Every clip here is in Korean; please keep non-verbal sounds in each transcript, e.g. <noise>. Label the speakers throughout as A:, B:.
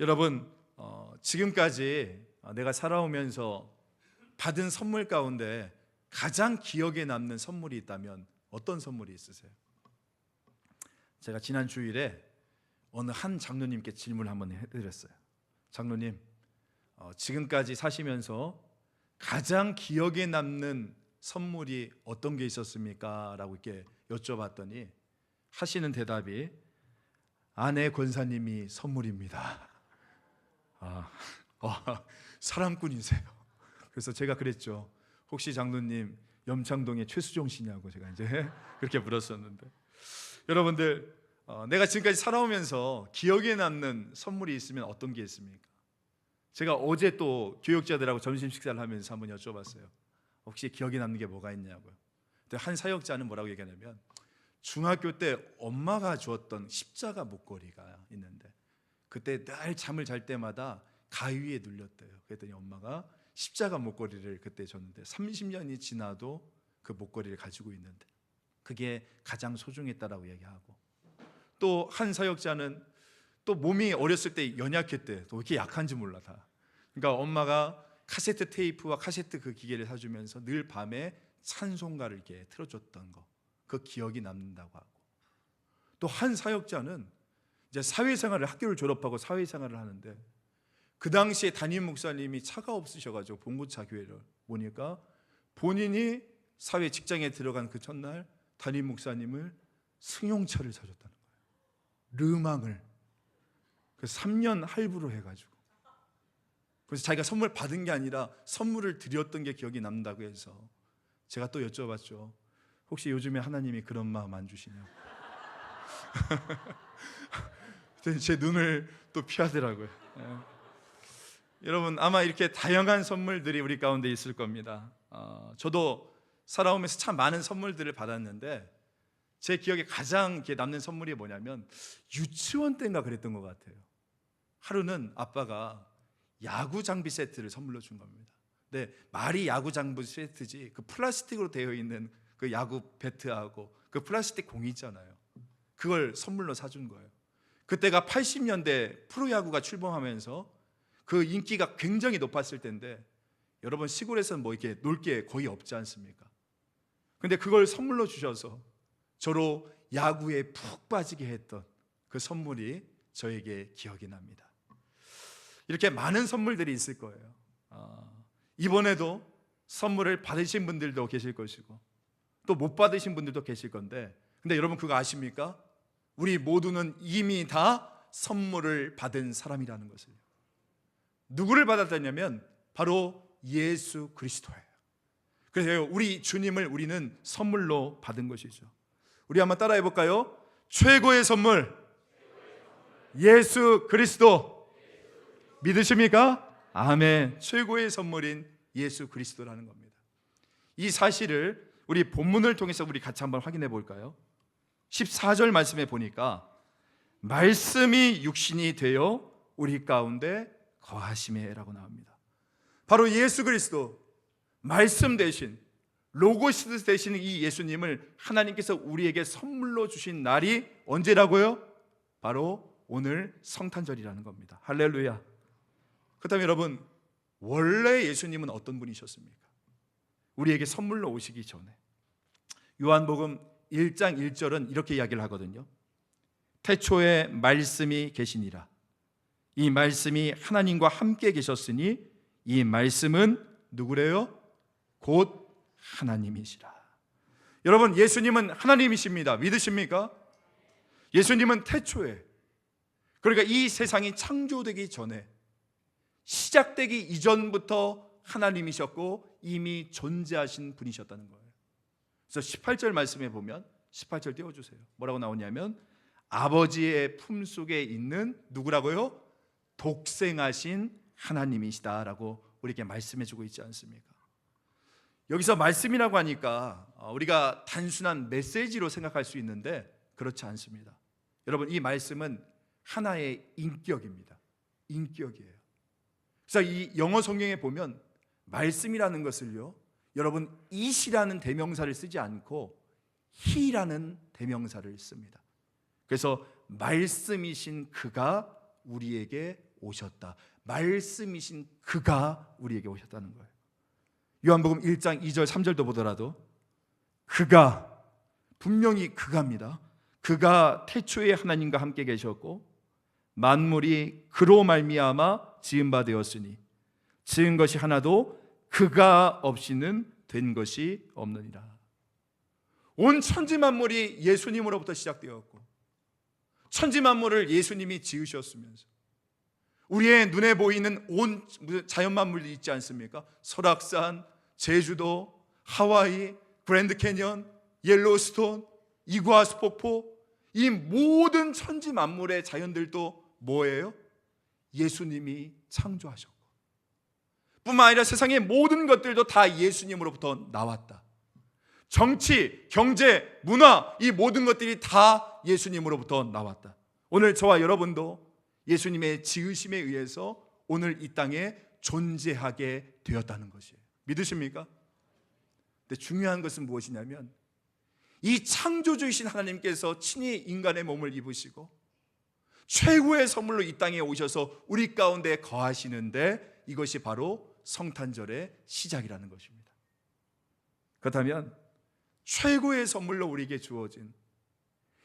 A: 여러분 어, 지금까지 내가 살아오면서 받은 선물 가운데 가장 기억에 남는 선물이 있다면 어떤 선물이 있으세요? 제가 지난 주일에 어느 한 장로님께 질문을 한번 해드렸어요. 장로님, 어, 지금까지 사시면서 가장 기억에 남는 선물이 어떤 게 있었습니까? 라고 이렇게 여쭤봤더니 하시는 대답이 아내 권사님이 선물입니다. 아, 아, 사랑꾼이세요. 그래서 제가 그랬죠. 혹시 장로님 염창동의 최수종 씨냐고 제가 이제 <laughs> 그렇게 물었었는데 여러분들 어, 내가 지금까지 살아오면서 기억에 남는 선물이 있으면 어떤 게 있습니까? 제가 어제 또 교육자들하고 점심 식사를 하면서 한번 여쭤봤어요. 혹시 기억에 남는 게 뭐가 있냐고요. 근데 한 사역자는 뭐라고 얘기하냐면 중학교 때 엄마가 주었던 십자가 목걸이가 있는데 그때 늘 잠을 잘 때마다 가위에 눌렸대요. 그랬더니 엄마가 십자가 목걸이를 그때 줬는데 30년이 지나도 그 목걸이를 가지고 있는데 그게 가장 소중했다라고 얘기하고 또 한 사역자는 또 몸이 어렸을 때 연약했대. 또 이렇게 약한지 몰라 다. 그러니까 엄마가 카세트 테이프와 카세트 그 기계를 사주면서 늘 밤에 찬송가를 이렇게 틀어줬던 거. 그 기억이 남는다고 하고 또 한 사역자는 이제 사회생활을 학교를 졸업하고 사회생활을 하는데 그 당시에 담임 목사님이 차가 없으셔가지고 봉고차 교회를 보니까 본인이 사회 직장에 들어간 그 첫날 담임 목사님을 승용차를 사줬다는 거예요. 르망을 그 3년 할부로 해가지고 그래서 자기가 선물 받은 게 아니라 선물을 드렸던 게 기억이 남는다고 해서 제가 또 여쭤봤죠. 혹시 요즘에 하나님이 그런 마음 안 주시냐고. <laughs> 제 눈을 또 피하더라고요. 예. 여러분 아마 이렇게 다양한 선물들이 우리 가운데 있을 겁니다. 어, 저도 살아오면서 참 많은 선물들을 받았는데 제 기억에 가장 남는 선물이 뭐냐면 유치원 때인가 그랬던 것 같아요. 하루는 아빠가 야구 장비 세트를 선물로 준 겁니다. 근데 말이 야구 장비 세트지 그 플라스틱으로 되어 있는 그 야구 배트하고 그 플라스틱 공이 있잖아요. 그걸 선물로 사준 거예요. 그때가 80년대 프로야구가 출범하면서 그 인기가 굉장히 높았을 때인데 여러분 시골에서는 뭐 이렇게 놀 게 거의 없지 않습니까? 근데 그걸 선물로 주셔서 저로 야구에 푹 빠지게 했던 그 선물이 저에게 기억이 납니다. 이렇게 많은 선물들이 있을 거예요. 아, 이번에도 선물을 받으신 분들도 계실 것이고 또 못 받으신 분들도 계실 건데 근데 여러분 그거 아십니까? 우리 모두는 이미 다 선물을 받은 사람이라는 것을 누구를 받았다냐면 바로 예수 그리스도예요. 그래서 우리 주님을 우리는 선물로 받은 것이죠. 우리 한번 따라해 볼까요? 최고의 선물 예수 그리스도 믿으십니까? 아멘. 최고의 선물인 예수 그리스도라는 겁니다. 이 사실을 우리 본문을 통해서 우리 같이 한번 확인해 볼까요? 14절 말씀에 보니까 말씀이 육신이 되어 우리 가운데 거하심에라고 나옵니다. 바로 예수 그리스도 말씀 대신 로고스 되시는 이 예수님을 하나님께서 우리에게 선물로 주신 날이 언제라고요? 바로 오늘 성탄절이라는 겁니다. 할렐루야. 그렇다면 여러분 원래 예수님은 어떤 분이셨습니까? 우리에게 선물로 오시기 전에 요한복음 1장 1절은 이렇게 이야기를 하거든요. 태초에 말씀이 계시니라. 이 말씀이 하나님과 함께 계셨으니 이 말씀은 누구래요? 곧 하나님이시라. 여러분 예수님은 하나님이십니다. 믿으십니까? 예수님은 태초에 그러니까 이 세상이 창조되기 전에 시작되기 이전부터 하나님이셨고 이미 존재하신 분이셨다는 거예요. 그래서 18절 말씀에 보면 18절 띄워 주세요. 뭐라고 나오냐면 아버지의 품 속에 있는 누구라고요? 독생하신 하나님이시다라고 우리에게 말씀해 주고 있지 않습니까? 여기서 말씀이라고 하니까 어, 우리가 단순한 메시지로 생각할 수 있는데 그렇지 않습니다. 여러분 이 말씀은 하나의 인격입니다. 인격이에요. 그래서 이 영어 성경에 보면 말씀이라는 것을요. 여러분 이시라는 대명사를 쓰지 않고 히라는 대명사를 씁니다. 그래서 말씀이신 그가 우리에게 오셨다. 말씀이신 그가 우리에게 오셨다는 거예요. 요한복음 1장 2절 3절도 보더라도 그가 분명히 그가입니다. 그가 태초에 하나님과 함께 계셨고 만물이 그로 말미암아 지은 바 되었으니 지은 것이 하나도 그가 없이는 된 것이 없느니라. 온 천지 만물이 예수님으로부터 시작되었고 천지 만물을 예수님이 지으셨으면서 우리의 눈에 보이는 온 자연 만물이 있지 않습니까? 설악산, 제주도, 하와이, 그랜드 캐년, 옐로스톤, 이구아스 폭포 이 모든 천지 만물의 자연들도 뭐예요? 예수님이 창조하셨고 뿐만 아니라 세상의 모든 것들도 다 예수님으로부터 나왔다. 정치, 경제, 문화 이 모든 것들이 다 예수님으로부터 나왔다. 오늘 저와 여러분도 예수님의 지으심에 의해서 오늘 이 땅에 존재하게 되었다는 것이에요. 믿으십니까? 근데 중요한 것은 무엇이냐면 이 창조주이신 하나님께서 친히 인간의 몸을 입으시고 최고의 선물로 이 땅에 오셔서 우리 가운데 거하시는데 이것이 바로 성탄절의 시작이라는 것입니다. 그렇다면 최고의 선물로 우리에게 주어진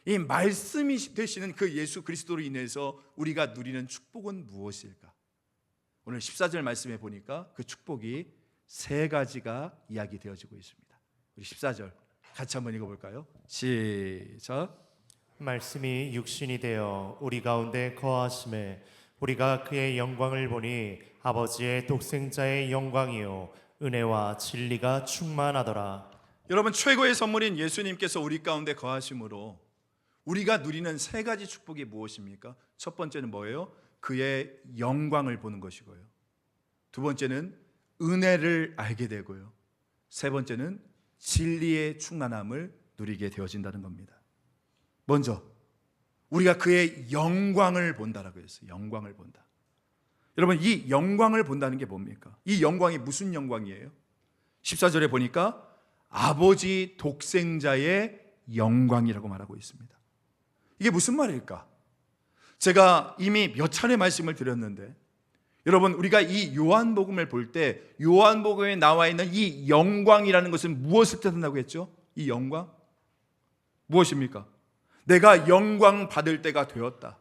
A: 이 말씀이 되시는 그 예수 그리스도로 인해서 우리가 누리는 축복은 무엇일까? 오늘 14절 말씀에 보니까 그 축복이 세 가지가 이야기되어지고 있습니다. 우리 14절 같이 한번 읽어 볼까요? 시작.
B: 말씀이 육신이 되어 우리 가운데 거하심에 우리가 그의 영광을 보니 아버지의 독생자의 영광이요 은혜와 진리가 충만하더라.
A: 여러분 최고의 선물인 예수님께서 우리 가운데 거하심으로 우리가 누리는 세 가지 축복이 무엇입니까? 첫 번째는 뭐예요? 그의 영광을 보는 것이고요. 두 번째는 은혜를 알게 되고요. 세 번째는 진리의 충만함을 누리게 되어진다는 겁니다. 먼저 우리가 그의 영광을 본다라고 했어요. 영광을 본다. 여러분 이 영광을 본다는 게 뭡니까? 이 영광이 무슨 영광이에요? 14절에 보니까 아버지 독생자의 영광이라고 말하고 있습니다. 이게 무슨 말일까? 제가 이미 몇 차례 말씀을 드렸는데 여러분 우리가 이 요한복음을 볼 때 요한복음에 나와 있는 이 영광이라는 것은 무엇을 뜻한다고 했죠? 이 영광 무엇입니까? 내가 영광 받을 때가 되었다.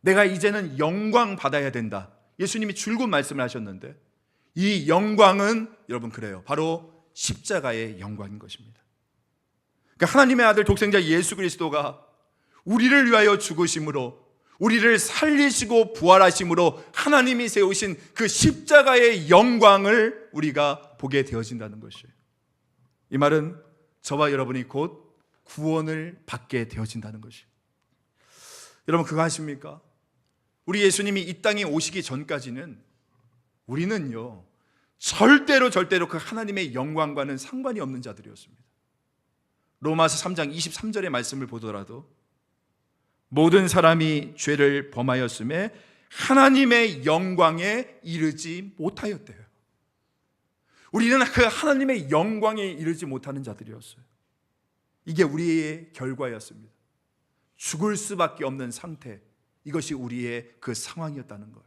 A: 내가 이제는 영광 받아야 된다. 예수님이 줄곧 말씀을 하셨는데 이 영광은 여러분 그래요. 바로 십자가의 영광인 것입니다. 그러니까 하나님의 아들 독생자 예수 그리스도가 우리를 위하여 죽으심으로 우리를 살리시고 부활하심으로 하나님이 세우신 그 십자가의 영광을 우리가 보게 되어진다는 것이에요. 이 말은 저와 여러분이 곧 구원을 받게 되어진다는 것이에요. 여러분 그거 아십니까? 우리 예수님이 이 땅에 오시기 전까지는 우리는요 절대로 절대로 그 하나님의 영광과는 상관이 없는 자들이었습니다. 로마서 3장 23절의 말씀을 보더라도 모든 사람이 죄를 범하였음에 하나님의 영광에 이르지 못하였대요. 우리는 그 하나님의 영광에 이르지 못하는 자들이었어요. 이게 우리의 결과였습니다. 죽을 수밖에 없는 상태. 이것이 우리의 그 상황이었다는 거예요.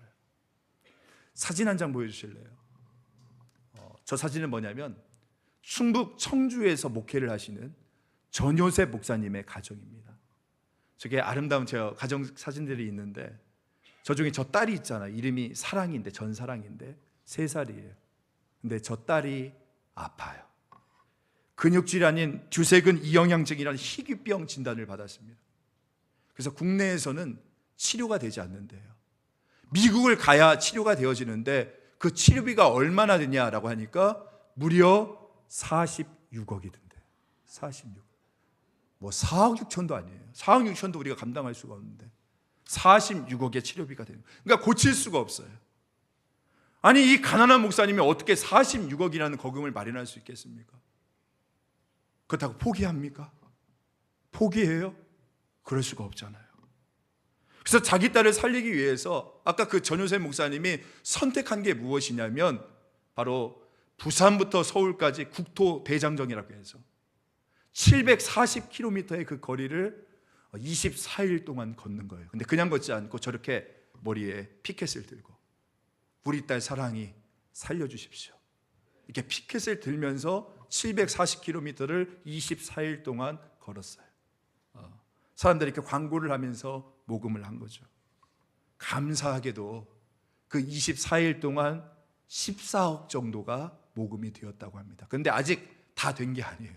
A: 사진 한 장 보여주실래요? 어, 저 사진은 뭐냐면 충북 청주에서 목회를 하시는 전효세 목사님의 가정입니다. 저게 아름다운 제 가정 사진들이 있는데 저 중에 저 딸이 있잖아. 이름이 사랑인데 전사랑인데 세 살이에요. 근데 저 딸이 아파요. 근육질이 아닌 두세근 이영양증이라는 희귀병 진단을 받았습니다. 그래서 국내에서는 치료가 되지 않는데요. 미국을 가야 치료가 되어지는데 그 치료비가 얼마나 되냐라고 하니까 무려 46억이 든대. 46. 뭐 4억 6천도 아니에요. 4억 6천도 우리가 감당할 수가 없는데 46억의 치료비가 되는. 그러니까 고칠 수가 없어요. 아니 이 가난한 목사님이 어떻게 46억이라는 거금을 마련할 수 있겠습니까? 그렇다고 포기합니까? 포기해요? 그럴 수가 없잖아요. 그래서 자기 딸을 살리기 위해서 아까 그 전효세 목사님이 선택한 게 무엇이냐면 바로 부산부터 서울까지 국토 대장정이라고 해서 740km의 그 거리를 24일 동안 걷는 거예요. 근데 그냥 걷지 않고 저렇게 머리에 피켓을 들고 우리 딸 사랑이 살려주십시오. 이렇게 피켓을 들면서 740km를 24일 동안 걸었어요. 어, 사람들이 이렇게 광고를 하면서 모금을 한 거죠. 감사하게도 그 24일 동안 14억 정도가 모금이 되었다고 합니다. 그런데 아직 다 된 게 아니에요.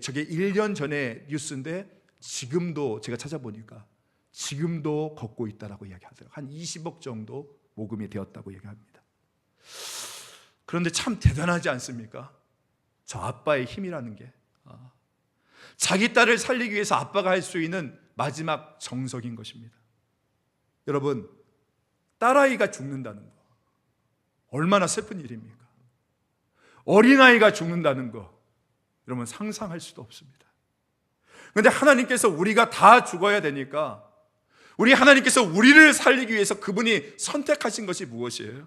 A: 저게 1년 전에 뉴스인데 지금도 제가 찾아보니까 지금도 걷고 있다라고 이야기하세요. 한 20억 정도 모금이 되었다고 얘기합니다. 그런데 참 대단하지 않습니까? 저 아빠의 힘이라는 게 아, 자기 딸을 살리기 위해서 아빠가 할 수 있는 마지막 정석인 것입니다. 여러분, 딸아이가 죽는다는 거 얼마나 슬픈 일입니까? 어린아이가 죽는다는 거 여러분 상상할 수도 없습니다. 그런데 하나님께서 우리가 다 죽어야 되니까 우리 하나님께서 우리를 살리기 위해서 그분이 선택하신 것이 무엇이에요?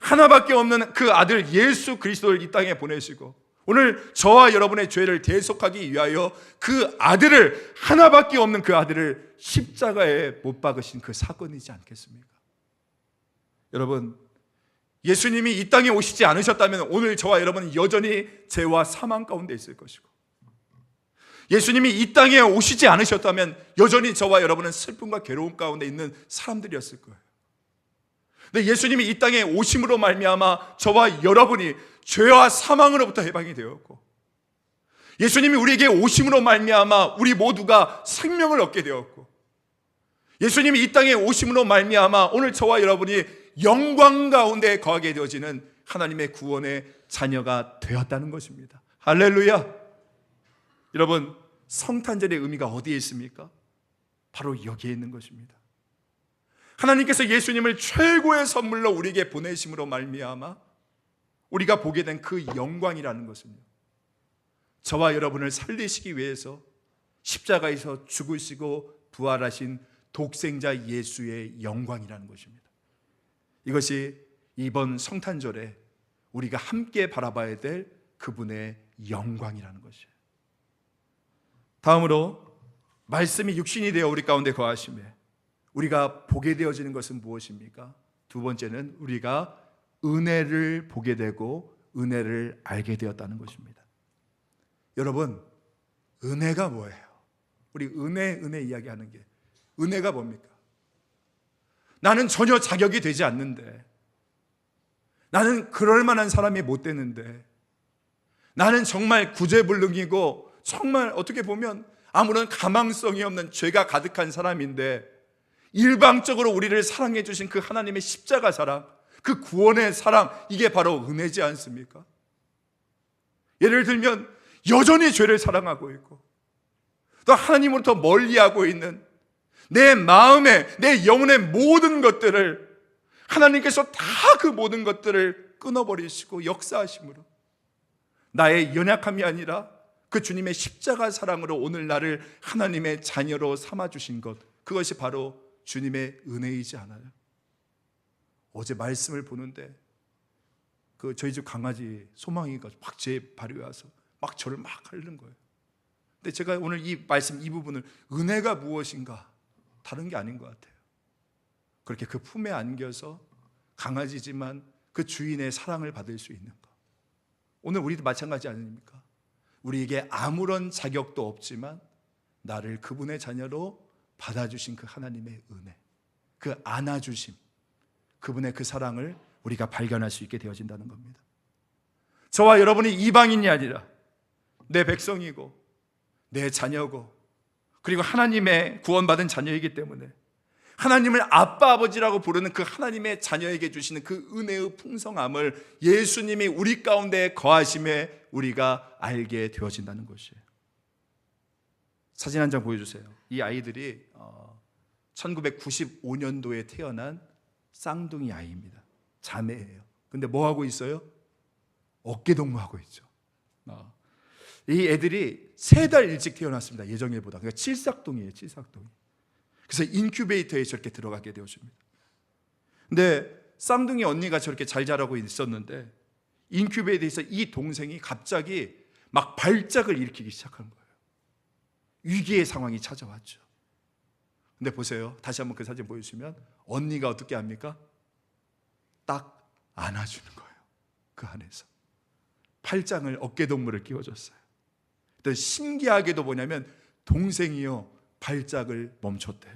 A: 하나밖에 없는 그 아들 예수 그리스도를 이 땅에 보내시고 오늘 저와 여러분의 죄를 대속하기 위하여 그 아들을 하나밖에 없는 그 아들을 십자가에 못 박으신 그 사건이지 않겠습니까? 여러분 예수님이 이 땅에 오시지 않으셨다면 오늘 저와 여러분은 여전히 죄와 사망 가운데 있을 것이고 예수님이 이 땅에 오시지 않으셨다면 여전히 저와 여러분은 슬픔과 괴로움 가운데 있는 사람들이었을 거예요. 근데 예수님이 이 땅에 오심으로 말미암아 저와 여러분이 죄와 사망으로부터 해방이 되었고 예수님이 우리에게 오심으로 말미암아 우리 모두가 생명을 얻게 되었고 예수님이 이 땅에 오심으로 말미암아 오늘 저와 여러분이 영광 가운데 거하게 되어지는 하나님의 구원의 자녀가 되었다는 것입니다. 할렐루야. 여러분 성탄절의 의미가 어디에 있습니까? 바로 여기에 있는 것입니다. 하나님께서 예수님을 최고의 선물로 우리에게 보내심으로 말미암아 우리가 보게 된 그 영광이라는 것은요. 저와 여러분을 살리시기 위해서 십자가에서 죽으시고 부활하신 독생자 예수의 영광이라는 것입니다. 이것이 이번 성탄절에 우리가 함께 바라봐야 될 그분의 영광이라는 것이에요. 다음으로 말씀이 육신이 되어 우리 가운데 거하심에 우리가 보게 되어지는 것은 무엇입니까? 두 번째는 우리가 은혜를 보게 되고 은혜를 알게 되었다는 것입니다. 여러분, 은혜가 뭐예요? 우리 은혜, 은혜 이야기하는 게 은혜가 뭡니까? 나는 전혀 자격이 되지 않는데 나는 그럴 만한 사람이 못 되는데 나는 정말 구제불능이고 정말 어떻게 보면 아무런 가망성이 없는 죄가 가득한 사람인데 일방적으로 우리를 사랑해 주신 그 하나님의 십자가 사랑, 그 구원의 사랑 이게 바로 은혜지 않습니까? 예를 들면 여전히 죄를 사랑하고 있고 또 하나님으로부터 멀리하고 있는 내 마음에 내 영혼의 모든 것들을 하나님께서 다 그 모든 것들을 끊어버리시고 역사하심으로 나의 연약함이 아니라 그 주님의 십자가 사랑으로 오늘 나를 하나님의 자녀로 삼아 주신 것 그것이 바로 주님의 은혜이지 않아요. 어제 말씀을 보는데 그 저희 집 강아지 소망이가 막 제 발이 와서 막 저를 막 핥는 거예요. 근데 제가 오늘 이 말씀 이 부분을 은혜가 무엇인가 다른 게 아닌 것 같아요. 그렇게 그 품에 안겨서 강아지지만 그 주인의 사랑을 받을 수 있는 것. 오늘 우리도 마찬가지 아닙니까? 우리에게 아무런 자격도 없지만 나를 그분의 자녀로 받아주신 그 하나님의 은혜, 그 안아주심, 그분의 그 사랑을 우리가 발견할 수 있게 되어진다는 겁니다. 저와 여러분이 이방인이 아니라 내 백성이고 내 자녀고 그리고 하나님의 구원받은 자녀이기 때문에 하나님을 아빠 아버지라고 부르는 그 하나님의 자녀에게 주시는 그 은혜의 풍성함을 예수님이 우리 가운데 거하심에 우리가 알게 되어진다는 것이에요. 사진 한 장 보여주세요. 이 아이들이 1995년도에 태어난 쌍둥이 아이입니다. 자매예요. 근데 뭐 하고 있어요? 어깨 동무하고 있죠. 어. 이 애들이 세 달 일찍 태어났습니다. 예정일보다. 그러니까 칠삭동이에요. 칠삭동. 그래서 인큐베이터에 저렇게 들어가게 되어집니다. 근데 쌍둥이 언니가 저렇게 잘 자라고 있었는데 인큐베이터에서 이 동생이 갑자기 막 발작을 일으키기 시작한 거예요. 위기의 상황이 찾아왔죠. 근데 보세요. 다시 한번 그 사진 보여주시면 언니가 어떻게 합니까? 딱 안아주는 거예요. 그 안에서. 팔짱을 어깨 동무를 끼워줬어요. 근데 신기하게도 뭐냐면 동생이요 발작을 멈췄대요.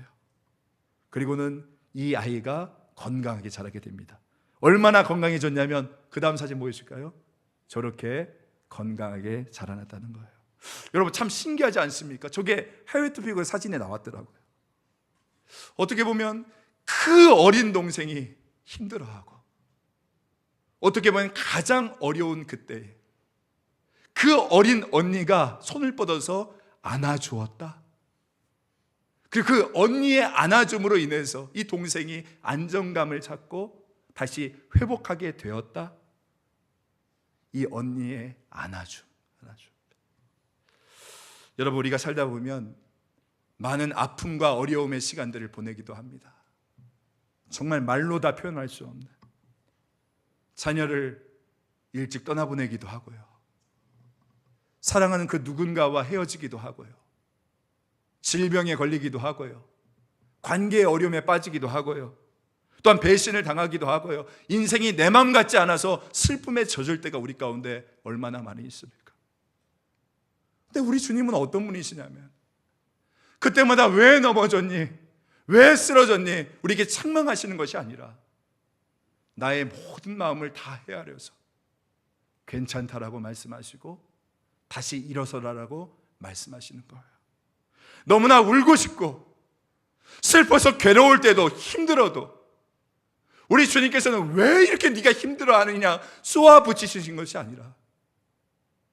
A: 그리고는 이 아이가 건강하게 자라게 됩니다. 얼마나 건강해졌냐면 그 다음 사진 보여줄까요? 저렇게 건강하게 자라났다는 거예요. 여러분 참 신기하지 않습니까? 저게 해외 투표가 사진에 나왔더라고요. 어떻게 보면 그 어린 동생이 힘들어하고 어떻게 보면 가장 어려운 그때에 그 어린 언니가 손을 뻗어서 안아주었다. 그리고 그 언니의 안아줌으로 인해서 이 동생이 안정감을 찾고 다시 회복하게 되었다. 이 언니의 안아줌, 안아줌. 여러분 우리가 살다 보면 많은 아픔과 어려움의 시간들을 보내기도 합니다. 정말 말로 다 표현할 수 없는 자녀를 일찍 떠나보내기도 하고요. 사랑하는 그 누군가와 헤어지기도 하고요. 질병에 걸리기도 하고요. 관계의 어려움에 빠지기도 하고요. 또한 배신을 당하기도 하고요. 인생이 내맘 같지 않아서 슬픔에 젖을 때가 우리 가운데 얼마나 많이 있습니까? 근데 우리 주님은 어떤 분이시냐면 그때마다 왜 넘어졌니? 왜 쓰러졌니? 우리에게 책망하시는 것이 아니라 나의 모든 마음을 다 헤아려서 괜찮다라고 말씀하시고 다시 일어서라라고 말씀하시는 거예요. 너무나 울고 싶고 슬퍼서 괴로울 때도 힘들어도 우리 주님께서는 왜 이렇게 네가 힘들어하느냐 쏘아 붙이신 것이 아니라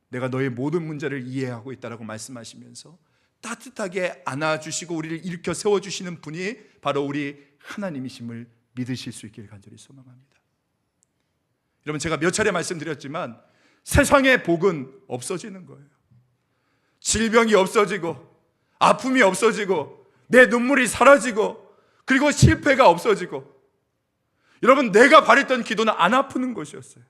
A: 내가 너의 모든 문제를 이해하고 있다라고 말씀하시면서 따뜻하게 안아주시고 우리를 일으켜 세워주시는 분이 바로 우리 하나님이심을 믿으실 수 있기를 간절히 소망합니다. 여러분 제가 몇 차례 말씀드렸지만 세상의 복은 없어지는 거예요. 질병이 없어지고 아픔이 없어지고 내 눈물이 사라지고 그리고 실패가 없어지고 여러분 내가 바랬던 기도는 안 아프는 것이었어요.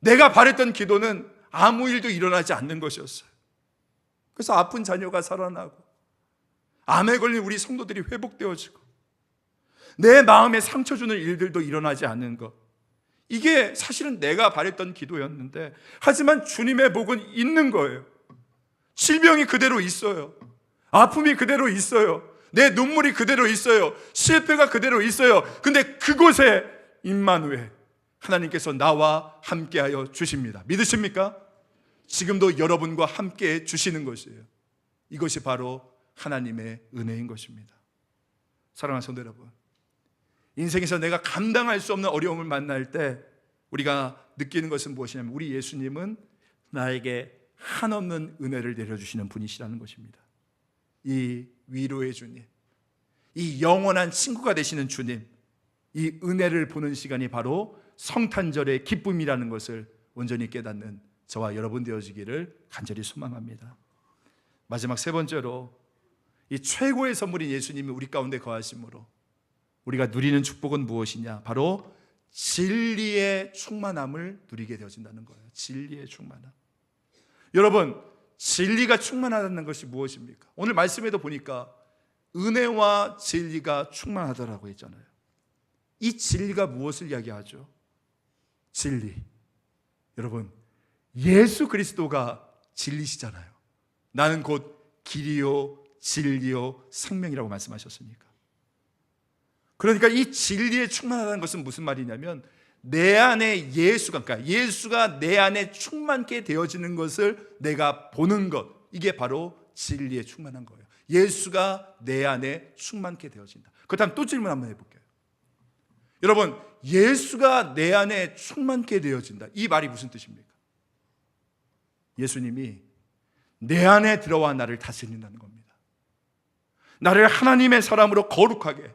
A: 내가 바랬던 기도는 아무 일도 일어나지 않는 것이었어요. 그래서 아픈 자녀가 살아나고 암에 걸린 우리 성도들이 회복되어지고 내 마음에 상처 주는 일들도 일어나지 않는 것. 이게 사실은 내가 바랬던 기도였는데 하지만 주님의 복은 있는 거예요. 질병이 그대로 있어요. 아픔이 그대로 있어요. 내 눈물이 그대로 있어요. 실패가 그대로 있어요. 근데 그곳에 임마누엘 하나님께서 나와 함께하여 주십니다. 믿으십니까? 지금도 여러분과 함께 주시는 것이에요. 이것이 바로 하나님의 은혜인 것입니다. 사랑하는 성도 여러분, 인생에서 내가 감당할 수 없는 어려움을 만날 때 우리가 느끼는 것은 무엇이냐면 우리 예수님은 나에게 한없는 은혜를 내려주시는 분이시라는 것입니다. 이 위로의 주님, 이 영원한 친구가 되시는 주님, 이 은혜를 보는 시간이 바로 성탄절의 기쁨이라는 것을 온전히 깨닫는 저와 여러분 되어지기를 간절히 소망합니다. 마지막 세 번째로 이 최고의 선물인 예수님이 우리 가운데 거하심으로 우리가 누리는 축복은 무엇이냐? 바로 진리의 충만함을 누리게 되어진다는 거예요. 진리의 충만함. 여러분, 진리가 충만하다는 것이 무엇입니까? 오늘 말씀에도 보니까 은혜와 진리가 충만하다라고 했잖아요. 이 진리가 무엇을 이야기하죠? 진리. 여러분, 예수 그리스도가 진리시잖아요. 나는 곧 길이요, 진리요, 생명이라고 말씀하셨으니까. 그러니까 이 진리에 충만하다는 것은 무슨 말이냐면 내 안에 예수가 그러니까 예수가 내 안에 충만케 되어지는 것을 내가 보는 것 이게 바로 진리에 충만한 거예요. 예수가 내 안에 충만케 되어진다. 그렇다면 또 질문 한번 해볼게요. 여러분 예수가 내 안에 충만케 되어진다. 이 말이 무슨 뜻입니까? 예수님이 내 안에 들어와 나를 다스린다는 겁니다. 나를 하나님의 사람으로 거룩하게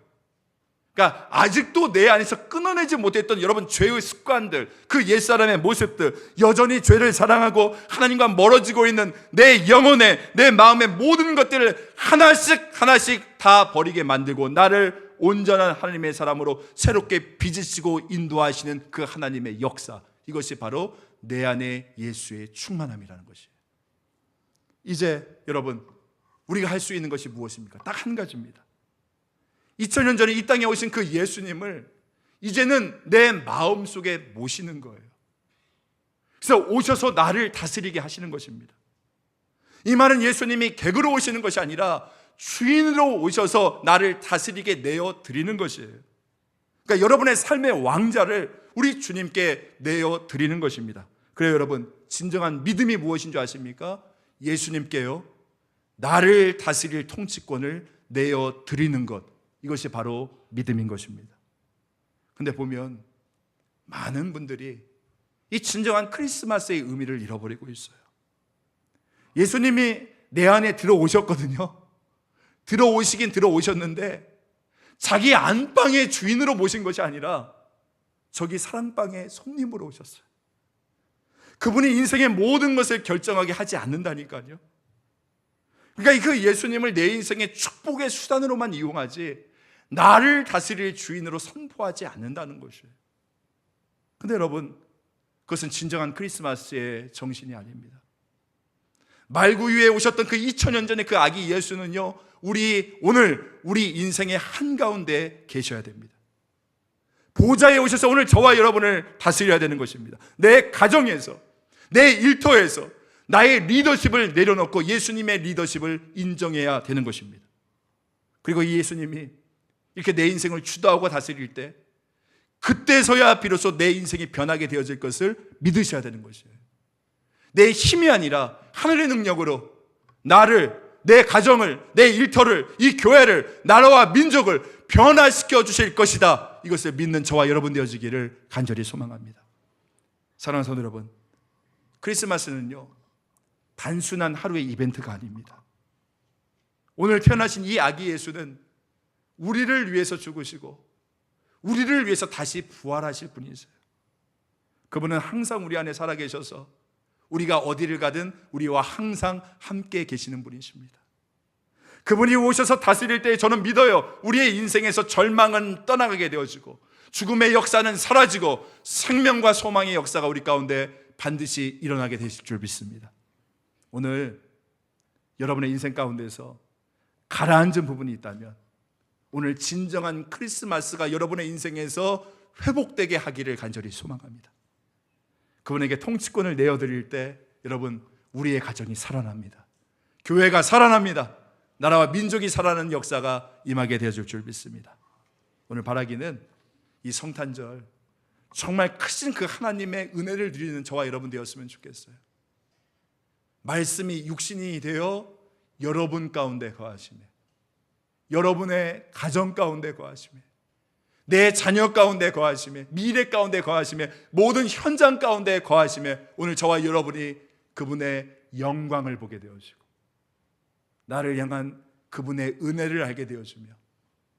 A: 그러니까 아직도 내 안에서 끊어내지 못했던 여러분 죄의 습관들, 그 옛사람의 모습들, 여전히 죄를 사랑하고 하나님과 멀어지고 있는 내 영혼의, 내 마음의 모든 것들을 하나씩 하나씩 다 버리게 만들고 나를 온전한 하나님의 사람으로 새롭게 빚으시고 인도하시는 그 하나님의 역사. 이것이 바로 내 안에 예수의 충만함이라는 것이에요. 이제 여러분 우리가 할 수 있는 것이 무엇입니까? 딱 한 가지입니다. 2000년 전에 이 땅에 오신 그 예수님을 이제는 내 마음 속에 모시는 거예요. 그래서 오셔서 나를 다스리게 하시는 것입니다. 이 말은 예수님이 객으로 오시는 것이 아니라 주인으로 오셔서 나를 다스리게 내어 드리는 것이에요. 그러니까 여러분의 삶의 왕자를 우리 주님께 내어 드리는 것입니다. 그래요, 여러분. 진정한 믿음이 무엇인 줄 아십니까? 예수님께요. 나를 다스릴 통치권을 내어 드리는 것. 이것이 바로 믿음인 것입니다. 근데 보면 많은 분들이 이 진정한 크리스마스의 의미를 잃어버리고 있어요. 예수님이 내 안에 들어오셨거든요. 들어오시긴 들어오셨는데 자기 안방의 주인으로 모신 것이 아니라 저기 사랑방의 손님으로 오셨어요. 그분이 인생의 모든 것을 결정하게 하지 않는다니까요. 그러니까 그 예수님을 내 인생의 축복의 수단으로만 이용하지 나를 다스릴 주인으로 선포하지 않는다는 것이에요. 근데 여러분, 그것은 진정한 크리스마스의 정신이 아닙니다. 말구유에 오셨던 그 2000년 전의 그 아기 예수는요, 우리 오늘 우리 인생의 한가운데 계셔야 됩니다. 보좌에 오셔서 오늘 저와 여러분을 다스려야 되는 것입니다. 내 가정에서, 내 일터에서 나의 리더십을 내려놓고 예수님의 리더십을 인정해야 되는 것입니다. 그리고 이 예수님이 이렇게 내 인생을 주도하고 다스릴 때 그때서야 비로소 내 인생이 변하게 되어질 것을 믿으셔야 되는 것이에요. 내 힘이 아니라 하늘의 능력으로 나를 내 가정을 내 일터를 이 교회를 나라와 민족을 변화시켜 주실 것이다. 이것을 믿는 저와 여러분 되어지기를 간절히 소망합니다. 사랑하는 성도 여러분, 크리스마스는요 단순한 하루의 이벤트가 아닙니다. 오늘 태어나신 이 아기 예수는 우리를 위해서 죽으시고 우리를 위해서 다시 부활하실 분이세요. 그분은 항상 우리 안에 살아계셔서 우리가 어디를 가든 우리와 항상 함께 계시는 분이십니다. 그분이 오셔서 다스릴 때 저는 믿어요. 우리의 인생에서 절망은 떠나가게 되어지고 죽음의 역사는 사라지고 생명과 소망의 역사가 우리 가운데 반드시 일어나게 되실 줄 믿습니다. 오늘 여러분의 인생 가운데서 가라앉은 부분이 있다면 오늘 진정한 크리스마스가 여러분의 인생에서 회복되게 하기를 간절히 소망합니다. 그분에게 통치권을 내어드릴 때 여러분 우리의 가정이 살아납니다. 교회가 살아납니다. 나라와 민족이 살아나는 역사가 임하게 되어줄 줄 믿습니다. 오늘 바라기는 이 성탄절 정말 크신 그 하나님의 은혜를 드리는 저와 여러분 되었으면 좋겠어요. 말씀이 육신이 되어 여러분 가운데 거하시며 여러분의 가정 가운데 거하시며 내 자녀 가운데 거하시며 미래 가운데 거하시며 모든 현장 가운데 거하시며 오늘 저와 여러분이 그분의 영광을 보게 되어지고 나를 향한 그분의 은혜를 알게 되어주며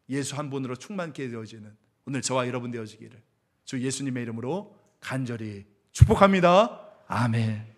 A: 예수 한 분으로 충만케 되어지는 오늘 저와 여러분 되어지기를 주 예수님의 이름으로 간절히 축복합니다. 아멘.